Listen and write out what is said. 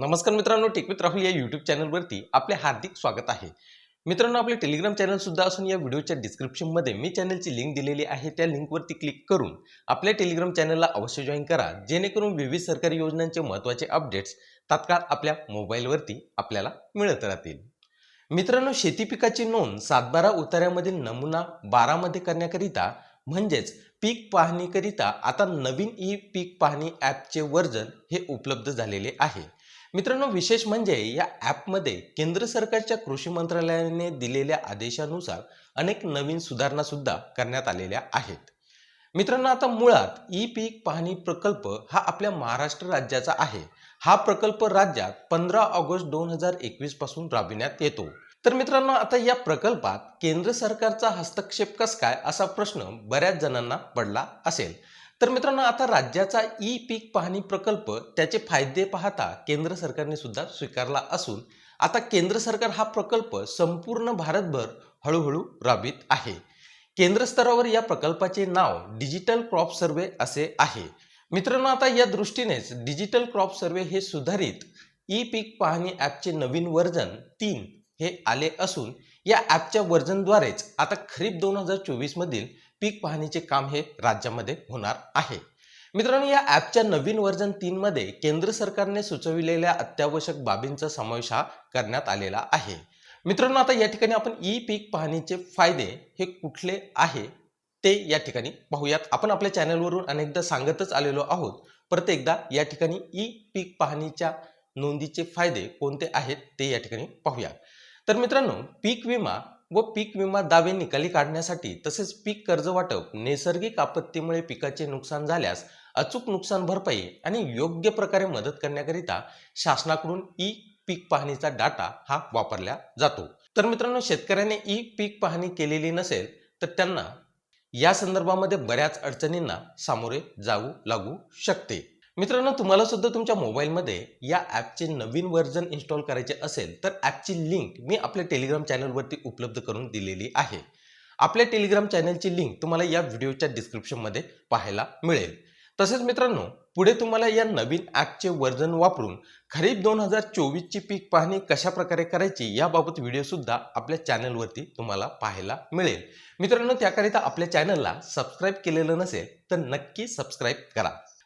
नमस्कार मित्रांनो टेकवित राहुल या यूट्यूब चॅनलवरती आपले हार्दिक स्वागत आहे. मित्रांनो आपले टेलिग्राम चॅनलसुद्धा असून या व्हिडिओच्या डिस्क्रिप्शनमध्ये मी चॅनलची लिंक दिलेली आहे. त्या लिंकवरती क्लिक करून आपल्या टेलिग्राम चॅनलला अवश्य जॉईन करा. जेणेकरून विविध सरकारी योजनांचे महत्त्वाचे अपडेट्स तात्काळ आपल्या मोबाईलवरती आपल्याला मिळत राहतील. मित्रांनो शेती पिकाची नोंद सातबारा उतार्यामधील नमुना बारामध्ये करण्याकरिता म्हणजेच पीक पाहणीकरिता आता नवीन ई पीक पाहणी ॲपचे वर्जन हे उपलब्ध झालेले आहे. मित्रांनो विशेष म्हणजे या ॲपमध्ये केंद्र सरकारच्या कृषी मंत्रालयाने दिलेल्या आदेशानुसार अनेक नवीन सुधारणा सुद्धा करण्यात आलेल्या आहेत. मित्रांनो आता मुळात ई पीक पाहणी प्रकल्प हा आपल्या महाराष्ट्र राज्याचा आहे. हा प्रकल्प राज्यात पंधरा ऑगस्ट दोन हजार एकवीसपासून राबविण्यात येतो. तर मित्रांनो आता या प्रकल्पात केंद्र सरकारचा हस्तक्षेप कस काय असा प्रश्न बऱ्याच जणांना पडला असेल. तर मित्रांनो आता राज्याचा ई पीक पाहणी प्रकल्प त्याचे फायदे पाहता केंद्र सरकारने सुद्धा स्वीकारला असून आता केंद्र सरकार हा प्रकल्प संपूर्ण भारतभर हळूहळू राबवित आहे. केंद्र स्तरावर या प्रकल्पाचे नाव डिजिटल क्रॉप सर्वे असे आहे. मित्रांनो आता या दृष्टीनेच डिजिटल क्रॉप सर्वे हे सुधारित ई पीक पाहणी ॲपचे नवीन वर्जन तीन हे आले असून या ॲपच्या वर्जनद्वारेच आता खरीप दोन हजार चोवीसमधील पीक पाहणीचे काम हे राज्यामध्ये होणार आहे. मित्रांनो या ॲपच्या नवीन वर्जन तीनमध्ये केंद्र सरकारने सुचविलेल्या अत्यावश्यक बाबींचा समावेश हा करण्यात आलेला आहे. मित्रांनो आता या ठिकाणी आपण ई पीक पाहणीचे फायदे हे कुठले आहे ते या ठिकाणी पाहूयात. आपण आपल्या चॅनलवरून अनेकदा सांगतच आलेलो आहोत. परत एकदा या ठिकाणी ई पीक पाहणीच्या नोंदीचे फायदे कोणते आहेत ते या ठिकाणी पाहूया. तर मित्रांनो पीक विमा व पीक विमा दावे निकाली काढण्यासाठी तसेच पीक कर्ज वाटप नैसर्गिक आपत्तीमुळे पिकाचे नुकसान झाल्यास अचूक नुकसान भरपाई आणि योग्य प्रकारे मदत करण्याकरिता शासनाकडून ई पीक पाहणीचा डाटा हा वापरला जातो. तर मित्रांनो शेतकऱ्याने ई पीक पाहणी केलेली नसेल तर त्यांना या संदर्भामध्ये बऱ्याच अडचणींना सामोरे जाऊ लागू शकते. मित्रांनो तुम्हाला सुद्धा तुमच्या मोबाईलमध्ये या ॲपचे नवीन व्हर्जन इन्स्टॉल करायचे असेल तर ॲपची लिंक मी आपल्या टेलिग्राम चॅनलवरती उपलब्ध करून दिलेली आहे. आपल्या टेलिग्राम चॅनलची लिंक तुम्हाला या व्हिडिओच्या डिस्क्रिप्शनमध्ये पाहायला मिळेल. तसेच मित्रांनो पुढे तुम्हाला या नवीन ॲपचे वर्जन वापरून खरीप दोन हजार चोवीसची पीक पाहणी कशा प्रकारे करायची याबाबत व्हिडिओसुद्धा आपल्या चॅनलवरती तुम्हाला पाहायला मिळेल. मित्रांनो त्याकरिता आपल्या चॅनलला सबस्क्राईब केलेलं नसेल तर नक्की सबस्क्राईब करा.